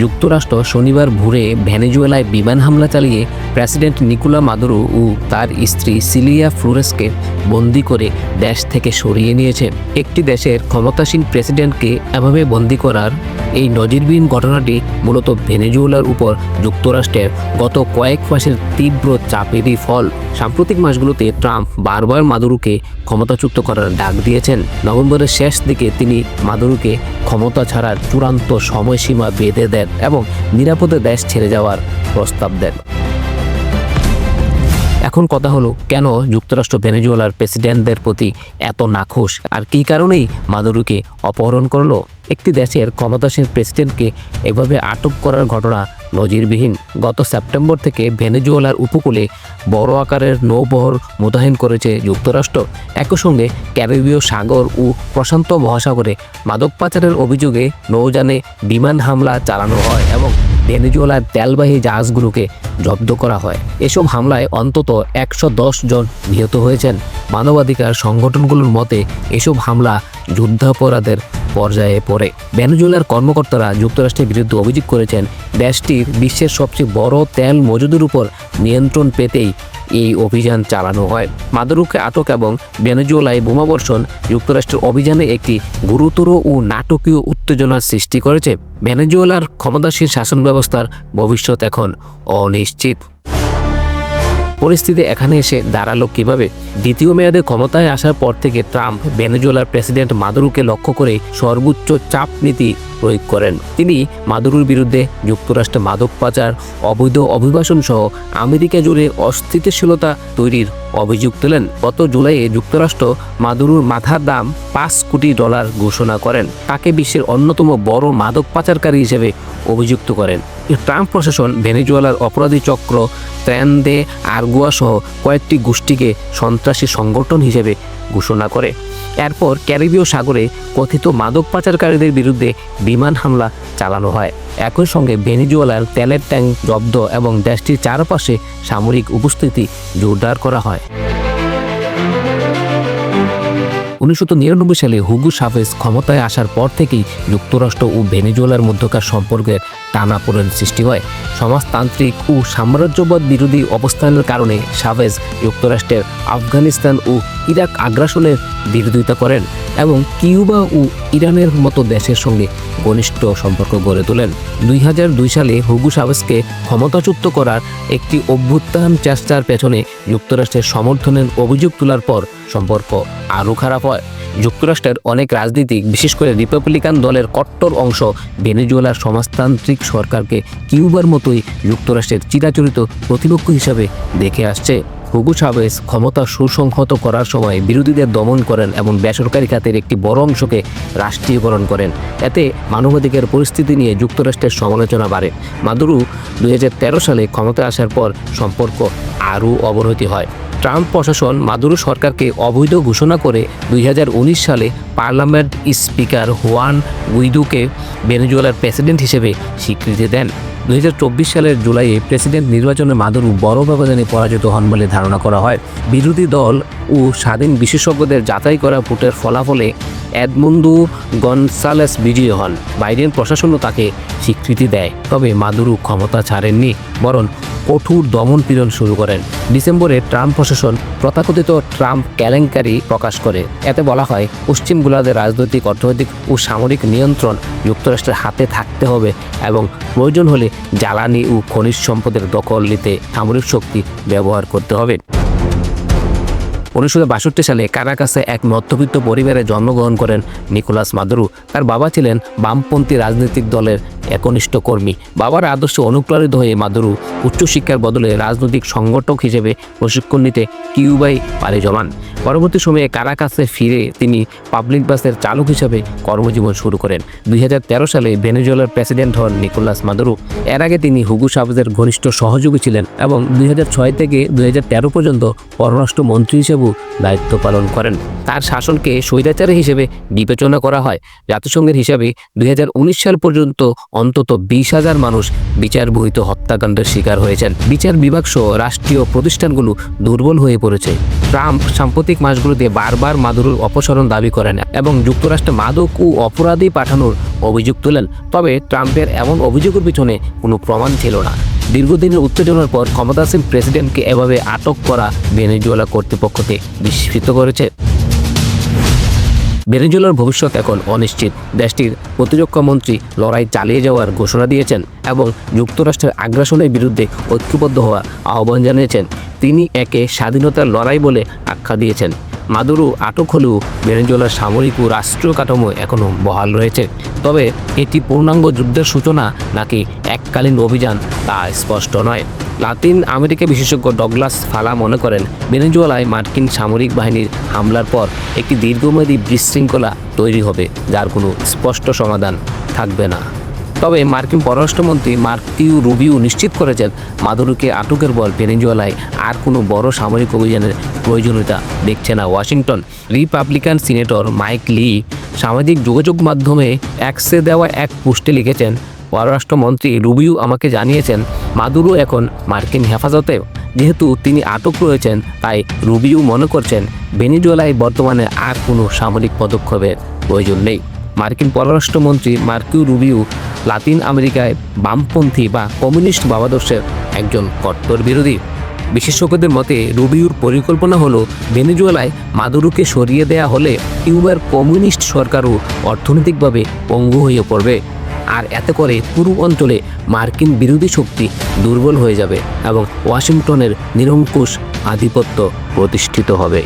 যুক্তরাষ্ট্র শনিবার ভোরে ভেনেজুয়েলায় বিমান হামলা চালিয়ে প্রেসিডেন্ট নিকোলা মাদুরো ও তার স্ত্রী সিলিয়া ফ্লোরেসকে বন্দি করে দেশ থেকে সরিয়ে নিয়েছে। একটি দেশের ক্ষমতাসীন প্রেসিডেন্টকে এভাবে বন্দি করার এই নজিরবিহীন ঘটনাটি মূলত ভেনেজুয়েলার উপর যুক্তরাষ্ট্রের গত কয়েক মাসের তীব্র চাপেরই ফল। সাম্প্রতিক মাসগুলোতে ট্রাম্প বারবার মাদুরুকে ক্ষমতাচ্যুত করার ডাক দিয়েছেন। নভেম্বরের শেষ দিকে তিনি মাদুরুকে ক্ষমতা ছাড়ার চূড়ান্ত সময়সীমা বেঁধে দেন। এবং নিরাপদে দেশ ছেড়ে যাওয়ার প্রস্তাব দেন। এখন কথা হলো, কেন যুক্তরাষ্ট্র ভেনেজুয়েলার প্রেসিডেন্টদের প্রতি এত নাখোশ? আর কী কারণেই মাদুরোকে অপহরণ করল? একটি দেশের ক্ষমতাসীন প্রেসিডেন্টকে এভাবে আটক করার ঘটনা নজিরবিহীন। গত সেপ্টেম্বর থেকে ভেনেজুয়েলার উপকূলে বড় আকারের নৌবহর মোতায়েন করেছে যুক্তরাষ্ট্র। একই সঙ্গে ক্যারিবীয় সাগর ও প্রশান্ত মহাসাগরে মাদক পাচারের অভিযোগে নৌযানে বিমান হামলা চালানো হয় এবং ভেনেজুয়েলার তেলবাহী জাহাজগুলোকে জব্দ করা হয়। এসব হামলায় অন্তত একশো দশ জন নিহত হয়েছেন। মানবাধিকার সংগঠনগুলোর মতে, এসব হামলা যুদ্ধাপরাধের পর্যায়ে পড়ে। ভেনেজুয়েলার কর্মকর্তারা যুক্তরাষ্ট্রের বিরুদ্ধে অভিযোগ করেছেন, দেশটির বিশ্বের সবচেয়ে বড় তেল মজুদের উপর নিয়ন্ত্রণ পেতেই এই অভিযান চালানো হয়। মাদুরুকে আটক এবং ভেনেজুয়েলায় বোমাবর্ষণ যুক্তরাষ্ট্রের অভিযানে একটি গুরুতর ও নাটকীয় উত্তেজনার সৃষ্টি করেছে। ভেনেজুয়েলার ক্ষমতাসীন শাসন ব্যবস্থার ভবিষ্যৎ এখন অনিশ্চিত। পরিস্থিতি এখানে এসে দাঁড়াল কীভাবে? দ্বিতীয় মেয়াদে ক্ষমতায় আসার পর থেকে ট্রাম্প ভেনেজুয়েলার প্রেসিডেন্ট মাদুরুকে লক্ষ্য করে সর্বোচ্চ চাপ নীতি প্রয়োগ করেন। তিনি মাদুরুর বিরুদ্ধে যুক্তরাষ্ট্রে মাদক পাচার, অবৈধ অভিবাসন সহ আমেরিকা জুড়ে অস্থিতিশীলতা তৈরির অভিযোগ তোলেন। গত জুলাইয়ে যুক্তরাষ্ট্র মাদুরুর মাথার দাম পাঁচ কোটি ডলার ঘোষণা করেন। তাকে বিশ্বের অন্যতম বড় মাদক পাচারকারী হিসেবে অভিযুক্ত করেন। ট্রাম্প প্রশাসন ভেনেজুয়েলার অপরাধী চক্র ত্র্যান্দে আরগুয়া সহ কয়েকটি গোষ্ঠীকে সন্ত্রাসী সংগঠন হিসেবে ঘোষণা করে। এরপর ক্যারিবীয় সাগরে কথিত মাদক পাচারকারীদের বিরুদ্ধে বিমান হামলা চালানো হয়। একই সঙ্গে ভেনেজুয়েলার তেলের ট্যাঙ্ক জব্দ এবং দেশটির চারপাশে সামরিক উপস্থিতি জোরদার করা হয়। উনিশশো নিরানব্বই সালে হুগু সাভেজ ক্ষমতায় আসার পর থেকেই যুক্তরাষ্ট্র ও ভেনেজুয়েলার মধ্যকার সম্পর্কের টানাপোড়েন সৃষ্টি হয়। সমাজতান্ত্রিক ও সাম্রাজ্যবাদ বিরোধী অবস্থানের কারণে সাভেজ যুক্তরাষ্ট্রের আফগানিস্তান ও ইরাক আগ্রাসনের বিরোধিতা করেন এবং কিউবা ও ইরানের মতো দেশের সঙ্গে ঘনিষ্ঠ সম্পর্ক গড়ে তোলেন। দুই হাজার দুই সালে হুগু সাভেজকে ক্ষমতাচ্যুত করার একটি অভ্যুত্থান চেষ্টার পেছনে যুক্তরাষ্ট্রের সমর্থনের অভিযোগ তোলার পর সম্পর্ক আরও খারাপ হয়। যুক্তরাষ্ট্রের অনেক রাজনীতিক, বিশেষ করে রিপাবলিকান দলের কট্টর অংশ ভেনেজুয়েলার সমাজতান্ত্রিক সরকারকে কিউবার মতোই যুক্তরাষ্ট্রের চিরাচরিত প্রতিপক্ষ হিসাবে দেখে আসছে। হুগু সাবেস ক্ষমতা সুসংহত করার সময় বিরোধীদের দমন করেন এবং বেসরকারি খাতের একটি বড় অংশকে রাষ্ট্রীয়করণ করেন। এতে মানবাধিকার পরিস্থিতি নিয়ে যুক্তরাষ্ট্রের সমালোচনা বাড়ে। মাদুরু দু হাজার তেরো সালে ক্ষমতা আসার পর সম্পর্ক আরও অবনতি হয়। ট্রাম্প প্রশাসন মাদুরো সরকারকে অবৈধ ঘোষণা করে দুই হাজার উনিশ সালে পার্লামেন্ট স্পিকার হুয়ান উইদুকে ভেনেজুয়েলার প্রেসিডেন্ট হিসেবে স্বীকৃতি দেন। দু হাজার চব্বিশ সালের জুলাইয়ে প্রেসিডেন্ট নির্বাচনে মাদুরু বড় ব্যবধানে পরাজিত হন বলে ধারণা করা হয়। বিরোধী দল ও স্বাধীন বিশেষজ্ঞদের যাচাই করা ভোটের ফলাফলে এডমুন্দু গনসালেস বিজয়ী হন। বাইডেন প্রশাসনও তাকে স্বীকৃতি দেয়। তবে মাদুরু ক্ষমতা ছাড়েননি, বরং কঠোর দমন পীড়ন শুরু করেন। ডিসেম্বরে ট্রাম্প প্রশাসন তথাকথিত ট্রাম্প কেলেঙ্কারি প্রকাশ করে। এতে বলা হয়, পশ্চিম গোলাদের রাজনৈতিক, অর্থনৈতিক ও সামরিক নিয়ন্ত্রণ যুক্তরাষ্ট্রের হাতে থাকতে হবে এবং প্রয়োজন হলে জ্বালানি ও খনিজ সম্পদের দখল নিতে সামরিক শক্তি ব্যবহার করতে হবে। উনিশশো বাষট্টি সালে কারাকাসে এক মধ্যবিত্ত পরিবারে জন্মগ্রহণ করেন নিকোলাস মাদুরু। তার বাবা ছিলেন বামপন্থী রাজনৈতিক দলের একনিষ্ঠ কর্মী। বাবার আদর্শে অনুপ্রাণিত হয়ে মাদুরু উচ্চশিক্ষার বদলে রাজনৈতিক সংগঠক হিসেবে প্রশিক্ষণ নিতে কিউবাই পাড়ি জমান। পরবর্তী সময়ে কারাকাসে ফিরে তিনি পাবলিক বাসের চালক হিসেবে কর্মজীবন শুরু করেন। দুই হাজার তেরো সালে ভেনেজুয়েলার প্রেসিডেন্ট হন নিকোলাস মাদুরু। এর আগে তিনি হুগু সাবেজের ঘনিষ্ঠ সহযোগী ছিলেন এবং দুই হাজার ছয় থেকে দুই হাজার তেরো পর্যন্ত পররাষ্ট্র মন্ত্রী হিসেবে উচ্চাধিকারপ্রভু দায়িত্ব পালন করেন। তার শাসনকে স্বৈরাচারী হিসেবে বিবেচনা করা হয়। জাতিসংঘের হিসাবে দুই হাজার উনিশ সাল পর্যন্ত অন্তত বিশ হাজার মানুষ বিচারবহিত হত্যাকাণ্ডের শিকার হয়েছেন। বিচার বিভাগ সহ রাষ্ট্রীয় প্রতিষ্ঠানগুলো দুর্বল হয়ে পড়েছে। ট্রাম্প সাম্প্রতিক মাসগুলোতে বারবার মাদুরোর অপসারণ দাবি করেন এবং যুক্তরাষ্ট্রে মাদক ও অপরাধী পাঠানোর অভিযোগ তোলেন। তবে ট্রাম্পের এমন অভিযোগের পিছনে কোনো প্রমাণ ছিল না। দীর্ঘদিনের উত্তেজনার পর ক্ষমতাসীন প্রেসিডেন্টকে এভাবে আটক করা ভেনেজুয়েলা কর্তৃপক্ষকে বিস্মিত করেছে। ভেনেজুয়েলার ভবিষ্যৎ এখন অনিশ্চিত। দেশটির প্রতিরক্ষা মন্ত্রী লড়াই চালিয়ে যাওয়ার ঘোষণা দিয়েছেন এবং যুক্তরাষ্ট্রের আগ্রাসনের বিরুদ্ধে ঐক্যবদ্ধ হওয়ার আহ্বান জানিয়েছেন। তিনি একে স্বাধীনতার লড়াই বলে আখ্যা দিয়েছেন। মাদুরো আটক হলেও ভেনেজুয়েলার সামরিক ও রাষ্ট্রীয় কাঠামো এখনও বহাল রয়েছে। তবে এটি পূর্ণাঙ্গ যুদ্ধের সূচনা নাকি এককালীন অভিযান তা স্পষ্ট নয়। লাতিন আমেরিকা বিশেষজ্ঞ ডগলাস ফালা মনে করেন, ভেনেজুয়েলায় মার্কিন সামরিক বাহিনীর হামলার পর একটি দীর্ঘমেয়াদী বিশৃঙ্খলা তৈরি হবে, যার কোনো স্পষ্ট সমাধান থাকবে না। তবে মার্কিন পররাষ্ট্রমন্ত্রী মার্কিউ রুবিও নিশ্চিত করেছেন মাদুরোকে আটকের বল ভেনেজুয়েলায় আর কোনো বড় সামরিক অভিযানের প্রয়োজনীয়তা দেখছে না Washington. Republican senator Mike Lee সামাজিক যোগাযোগ মাধ্যমে অ্যাক্সে দেওয়া এক পোস্টে লিখেছেন, পররাষ্ট্রমন্ত্রী রুবিও আমাকে জানিয়েছেন, মাদুরো এখন মার্কিন হেফাজতে যেহেতু তিনি আটক রয়েছেন, তাই রুবিও মনে করছেন, ভেনেজুয়েলায় বর্তমানে আর কোনো সামরিক পদক্ষেপের প্রয়োজন নেই। মার্কিন পররাষ্ট্রমন্ত্রী মার্কিউ রুবিও লাতিন আমেরিকায় বামপন্থী বা কমিউনিস্ট ভাবাদর্শের একজন কট্টর বিরোধী। বিশেষজ্ঞদের মতে রুবিউর পরিকল্পনা হলো ভেনেজুয়েলায় মাদুরুকে সরিয়ে দেয়া হলে কিউবার কমিউনিস্ট সরকারও অর্থনৈতিকভাবে পঙ্গু হয়ে পড়বে। আর এতে করে পুরো অঞ্চলে মার্কিন বিরোধী শক্তি দুর্বল হয়ে যাবে এবং ওয়াশিংটনের নিরঙ্কুশ আধিপত্য প্রতিষ্ঠিত হবে।